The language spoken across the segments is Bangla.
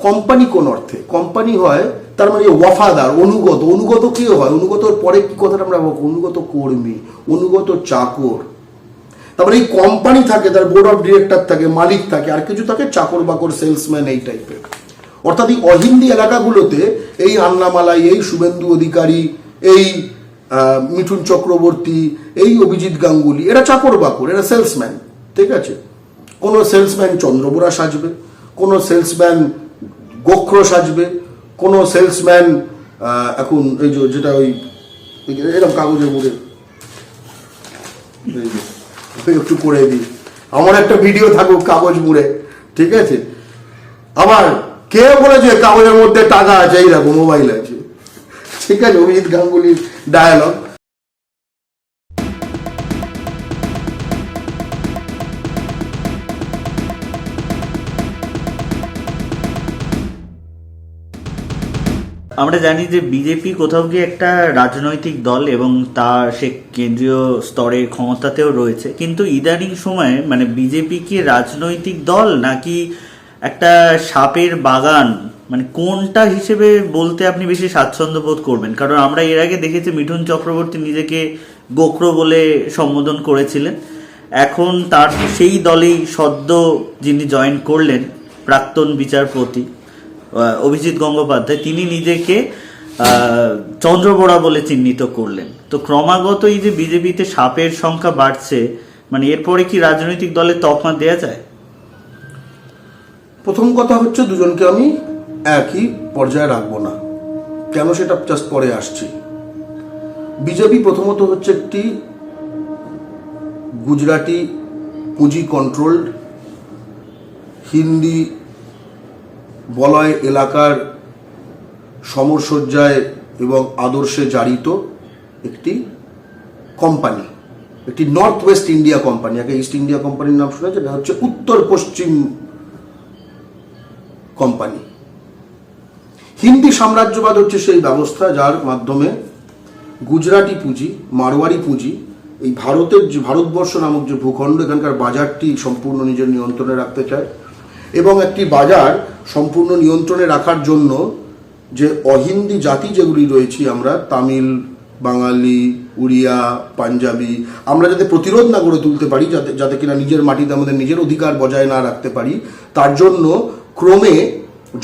কোম্পানি কোন অর্থে? কোম্পানি হয়, তার মানে ওয়াফাদার, অনুগত। অনুগত কি হয়? অনুগতর পরে কি কথাটা আমরা? অনুগত কর্মী, অনুগত চাকর। তারপরে এই কোম্পানি থাকে, তার বোর্ড অফ ডিরেক্টর থাকে, মালিক থাকে, আর কিছু থাকে চাকর বাকর সেলসম্যান এই টাইপের অর্থাৎ এই অহিন্দি এলাকাগুলোতে এই আন্নামালাই, এই শুভেন্দু অধিকারী, এই মিঠুন চক্রবর্তী, এই অভিজিৎ গাঙ্গুলি, এরা চাকর বাকর, এরা সেলসম্যান ঠিক আছে? কোনো সেলসম্যান চন্দ্রবোরা সাজবে, কোনো সেলসম্যান গোখ্র সাজবে, কোনো সেলসম্যান এখন এই যে, যেটা ওই এরকম কাগজের মুড়ে একটু করে দিই। আমার একটা ভিডিও থাকুক কাগজ মুড়ে, ঠিক আছে? আবার কে বলেছে কাগজের মধ্যে টাকা আছে, এই দেখো, মোবাইল আছে। ঠিক আছে, অভিজিৎ গাঙ্গুলির ডায়ালগ আমরা জানি যে বিজেপি কোথাও গিয়ে একটা রাজনৈতিক দল এবং তা সে কেন্দ্রীয় স্তরে ক্ষমতাতেও রয়েছে। কিন্তু ইদানিং সময়ে মানে বিজেপি কি রাজনৈতিক দল নাকি একটা সাপের বাগান? মানে কোনটা হিসেবে বলতে আপনি বেশি স্বাচ্ছন্দ্য বোধ করবেন? কারণ আমরা এর আগে দেখেছি মিঠুন চক্রবর্তী নিজেকে গোখরো বলে সম্বোধন করেছিলেন। এখন তার সেই দলেই সদ্য যিনি জয়েন করলেন প্রাক্তন বিচারপতি অভিজিৎ গঙ্গোপাধ্যায়, তিনি নিজেকে চন্দ্রবোড়া বলে চিহ্নিত করলেন। তো ক্রমাগত এই যে বিজেপিতে সাপের সংখ্যা বাড়ছে মানে এরপরে কি রাজনৈতিক দলের তকমা দেয়া যায়? প্রথম কথা হচ্ছে দুজনকে আমি একই পর্যায়ে রাখব না। কেন সেটা জাস্ট পরে আসছি। বিজেপি প্রথমত হচ্ছে একটি গুজরাটি পুঁজি কন্ট্রোলড হিন্দি বলয় এলাকার সমরসজ্জায় এবং আদর্শে জারিত একটি কোম্পানি একটি নর্থ ওয়েস্ট ইন্ডিয়া কোম্পানি আগে ইস্ট ইন্ডিয়া কোম্পানির নাম শুনেছে এটা হচ্ছে উত্তর পশ্চিম কোম্পানি হিন্দি সাম্রাজ্যবাদ হচ্ছে সেই ব্যবস্থা যার মাধ্যমে গুজরাটি পুঁজি, মারোয়ারি পুঁজি, এই ভারতের যে ভারতবর্ষ নামক যে ভূখণ্ড, এখানকার বাজারটি সম্পূর্ণ নিজের নিয়ন্ত্রণে রাখতে চায় এবং একটি বাজার সম্পূর্ণ নিয়ন্ত্রণে রাখার জন্য যে অহিন্দি জাতি যেগুলি রয়েছি আমরা, তামিল, বাঙালি, উড়িয়া, পাঞ্জাবি, আমরা যাতে প্রতিরোধ না গড়ে তুলতে পারি, যাতে যাতে কিনা নিজের মাটিতে আমাদের নিজের অধিকার বজায় না রাখতে পারি, তার জন্য ক্রমে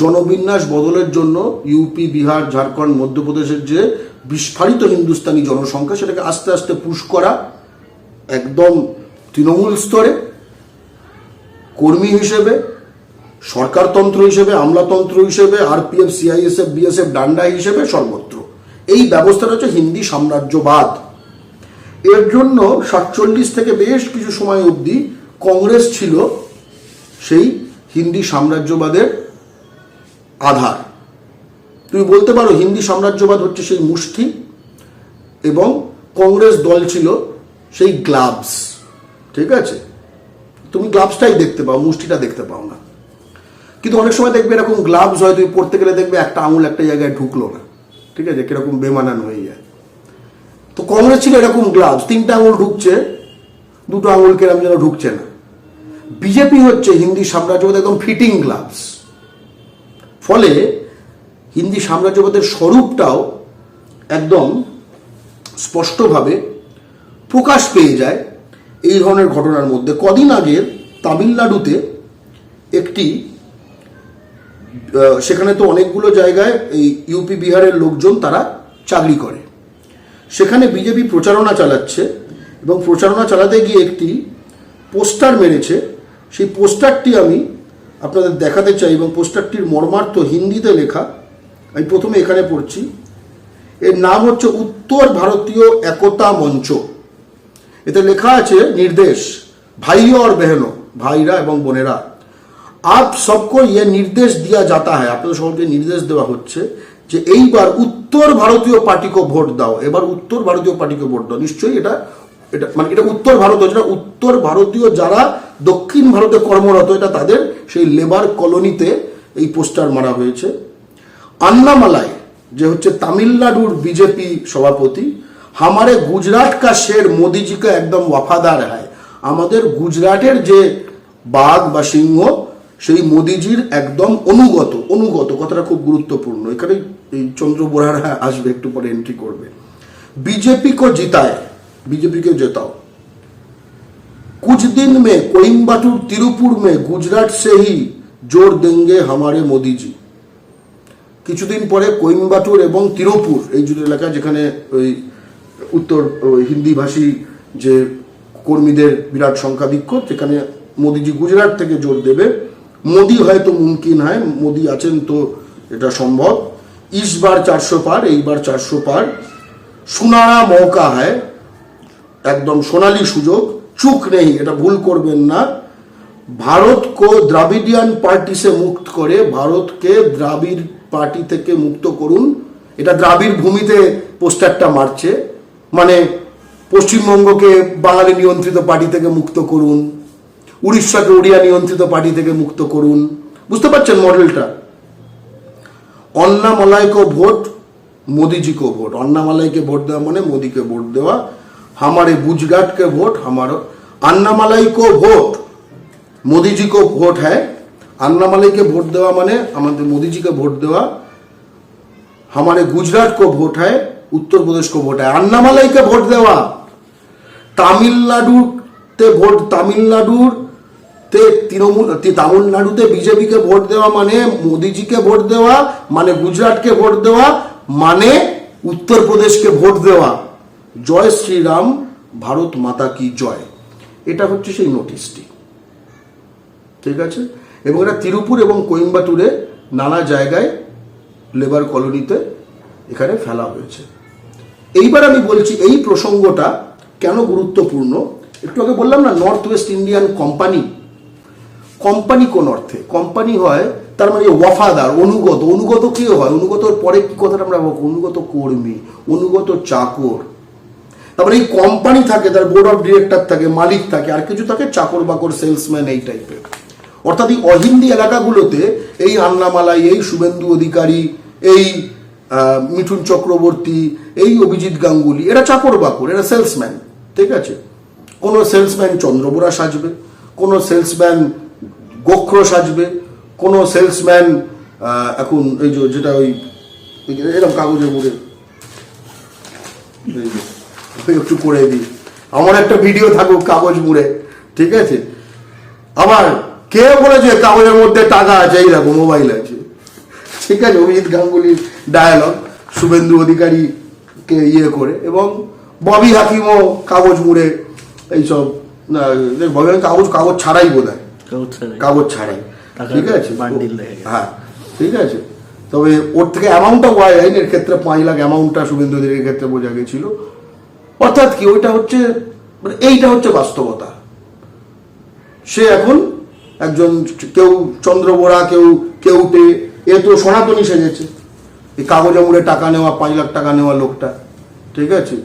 জনবিন্যাস বদলের জন্য ইউপি বিহার, ঝাড়খণ্ড, মধ্যপ্রদেশের যে বিস্ফারিত হিন্দুস্তানি জনসংখ্যা, সেটাকে আস্তে আস্তে পুশ করা একদম তৃণমূল স্তরে, কর্মী হিসেবে সরকারতন্ত্র হিসেবে, আমলাতন্ত্র হিসেবে আরপিএফ সিআইএসএফ বিএসএফ ডান্ডা হিসেবে সর্বত্র। এই ব্যবস্থাটা হচ্ছে হিন্দি সাম্রাজ্যবাদ। এর জন্য সাতচল্লিশ থেকে বেশ কিছু সময় অবধি কংগ্রেস ছিল সেই হিন্দি সাম্রাজ্যবাদের আধার। তুমি বলতে পারো হিন্দি সাম্রাজ্যবাদ হচ্ছে সেই মুষ্টি এবং কংগ্রেস দল ছিল সেই গ্লাভস। ঠিক আছে? তুমি গ্লাভসটাই দেখতে পাও, মুষ্টিটা দেখতে পাও না। কিন্তু অনেক সময় দেখবে এরকম গ্লাভস হয় তুমি পড়তে গেলে দেখবে একটা আঙুল একটা জায়গায় ঢুকলো না। ঠিক আছে? কীরকম বেমানান হয়ে যায়। তো কংগ্রেস ছিল এরকম গ্লাভস তিনটা আঙুল ঢুকছে, দুটো আঙুল কেরাম যেন ঢুকছে না। বিজেপি হচ্ছে হিন্দি সাম্রাজ্যবাদ একদম ফিটিং গ্লাভস ফলে হিন্দি সাম্রাজ্যবাদের স্বরূপটাও একদম স্পষ্টভাবে প্রকাশ পেয়ে যায় এই ধরনের ঘটনার মধ্যে। কদিন আগের তামিলনাড়ুতে একটি সেখানে তো অনেকগুলো জায়গায় এই ইউপি বিহারের লোকজন তারা চাকরি করে। সেখানে বিজেপি প্রচারণা চালাচ্ছে এবং প্রচারণা চালাতে গিয়ে একটি পোস্টার মেরেছে। সেই পোস্টারটি আমি আপনাদের দেখাতে চাই এবং পোস্টারটির মর্মার্থ হিন্দিতে লেখা। আমি প্রথমে এখানে পড়ছি। এর নাম হচ্ছে উত্তর ভারতীয় একতা মঞ্চ। এতে লেখা আছে, নির্দেশ, ভাইও আর বেহেন, ভাইরা এবং বোনেরা। আপ সবকো ইয়ে নির্দেশ দিয়া যাতা হয় আপনাদের সকলকে নির্দেশ দেওয়া হচ্ছে যে এইবার উত্তর ভারতীয় পার্টিকে ভোট দাও। এবার উত্তর ভারতীয় পার্টিকে ভোট দাও। নিশ্চয়ই এটা এটা মানে এটা উত্তর ভারত না, উত্তর ভারতীয় যারা দক্ষিণ ভারতে কর্মরত, এটা তাদের সেই লেবার কলোনিতে এই পোস্টার মারা হয়েছে। আন্নামালায় যে হচ্ছে তামিলনাড়ুর বিজেপি সভাপতি, হামারে গুজরাট কা শের মোদিজি কা একদম ওয়াফাদার হয় আমাদের গুজরাটের যে বাঘ বা সিংহ সেই মোদিজির একদম অনুগত অনুগত কথাটা খুব গুরুত্বপূর্ণ এখানে এই চন্দ্র বোরারা আসবে একটু পরে এন্ট্রি করবে बीजेपी को जिताए बीजेपी को जिताओ कुछ दिन में कोइम्बाटूर तिरुपुर में गुजरात से ही जोड़ देंगे हमारे मोदी जी কিছুদিন পরে কোইম্বাটুর এবং তিরুপুর এই দুটো এলাকা যেখানে ওই উত্তর ওই হিন্দিভাষী যে কর্মীদের বিরাট সংখ্যাধিক্য যেখানে মোদিজি গুজরাট থেকে জোর দেবে মোদি হয়তো মুমকিন হয়, মোদি আছেন তো এটা সম্ভব। ইস বার চারশো পার, এইবার চারশো পার। সুনারা মৌকা হয়, একদম সোনালী সুযোগ, চুক নেই, এটা ভুল করবেন না। ভারত কো দ্রাবিডিয়ান পার্টি সে মুক্ত করে, ভারতকে দ্রাবিড় পার্টি থেকে মুক্ত করুন। এটা দ্রাবিড় ভূমিতে পোস্টারটা মারছে মানে পশ্চিমবঙ্গকে বাঙালি নিয়ন্ত্রিত পার্টি থেকে মুক্ত করুন। উড়িষ্যাকে উড়িয়া নিয়ন্ত্রিত পার্টি থেকে মুক্ত করুন বুঝতে পারছেন মডেলটা अन्नामलाई को वोट मोदी जी को वोट अन्नामलाई के वोट देवा माने मोदी के वोट देवा हमारे गुजरात के वोट हमारा अन्नामलाई को वोट मोदी जी को वोट है अन्नामलाई के वोट देवा माने हमारे मोदी जी के वोट देवा हमारे गुजरात को वोट है उत्तर प्रदेश को वोट है अन्नामलाई के वोट देवा তামিলনাড়ুতে ভোট তামিলনাড়ুর তে তৃণমূল তামিলনাড়ুতে বিজেপিকে ভোট দেওয়া মানে মোদিজিকে ভোট দেওয়া মানে গুজরাটকে ভোট দেওয়া মানে উত্তরপ্রদেশকে ভোট দেওয়া। জয় শ্রীরাম, ভারত মাতা কি জয়? এটা হচ্ছে সেই নোটিশটি ঠিক আছে? এবং এটা তিরুপুর এবং কোয়েম্বাটুরে নানা জায়গায় লেবার কলোনিতে এখানে ফেলা হয়েছে। এইবার আমি বলছি, এই প্রসঙ্গটা কেন গুরুত্বপূর্ণ? একটু আগে বললাম না north west Indian company company কোন অর্থে? কোম্পানি হয়, তার মানে ওয়াফাদার, অনুগত। অনুগত কি হয়? অনুগতর পরে কি কথাটা আমরা? অনুগত কর্মী, অনুগত চাকর। তারপরে এই কোম্পানি থাকে, তার বোর্ড অফ ডিরেক্টর থাকে, মালিক থাকে, আর কিছু থাকে চাকর বাকর সেলসম্যান এই টাইপের অর্থাৎ এই অহিন্দি এলাকাগুলোতে এই আন্নামালাই, এই শুভেন্দু অধিকারী, এই মিঠুন চক্রবর্তী, এই অভিজিৎ গাঙ্গুলি, এরা চাকর বাকর, এরা সেলসম্যান ঠিক আছে? কোনো সেলসম্যান চন্দ্রবোরা সাজবে, কোনো সেলসম্যান গোখ্র সাজবে, কোনো সেলসম্যান এখন এই যে, যেটা ওই এরকম কাগজের মুড়ে একটু করে দিই। আমার একটা ভিডিও থাকুক কাগজ মুড়ে, ঠিক আছে? আবার কে বলেছে কাগজের মধ্যে টাকা আছে, এই দেখো, মোবাইল আছে। ঠিক আছে, অভিজিৎ গাঙ্গুলির ডায়ালগ শুভেন্দু অধিকারীকে ইয়ে করে, এবং ববি হাকিমও কাগজ মুড়ে এইসব ববি কাগজ কাগজ ছাড়াই বোধ হয় কাগজ ছাড়াই ঠিক আছে। হ্যাঁ ঠিক আছে। তবে ওর থেকে অ্যামাউন্টটা বোঝা যায়নি এর ক্ষেত্রে পাঁচ লাখ অ্যামাউন্টটা শুভেন্দু অধিকারীর ক্ষেত্রে বোঝা গেছিল। অর্থাৎ কি ওইটা হচ্ছে মানে এইটা হচ্ছে বাস্তবতা। সে এখন একজন কেউ চন্দ্রবোরা কেউ কেউটে এ তো সনাতনী সেজেছে। এই কাগজ মুড়ে টাকা নেওয়া পাঁচ লাখ টাকা নেওয়া লোকটা ঠিক আছে?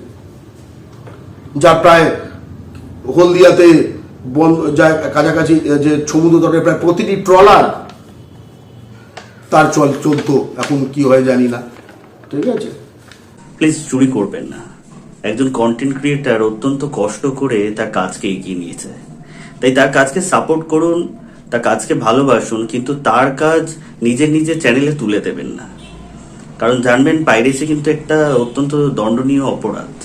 যা প্রায় হলদিয়াতে বন্ধ যা কাছাকাছি যে সমুদ্র তটের প্রায় প্রতিটি ট্রলার তার চল চোদ্দ এখন কি হয় জানি না। ঠিক আছে? প্লিজ চুরি করবেন না। একজন কন্টেন্ট ক্রিয়েটার অত্যন্ত কষ্ট করে তার কাজকে এগিয়ে নিয়েছে। তাই তার কাজকে সাপোর্ট করুন, তার কাজকে ভালোবাসুন, কিন্তু তার কাজ নিজের নিজের চ্যানেলে তুলে দেবেন না। কারণ জানবেন পাইরেসি কিন্তু একটা অত্যন্ত দণ্ডনীয় অপরাধ।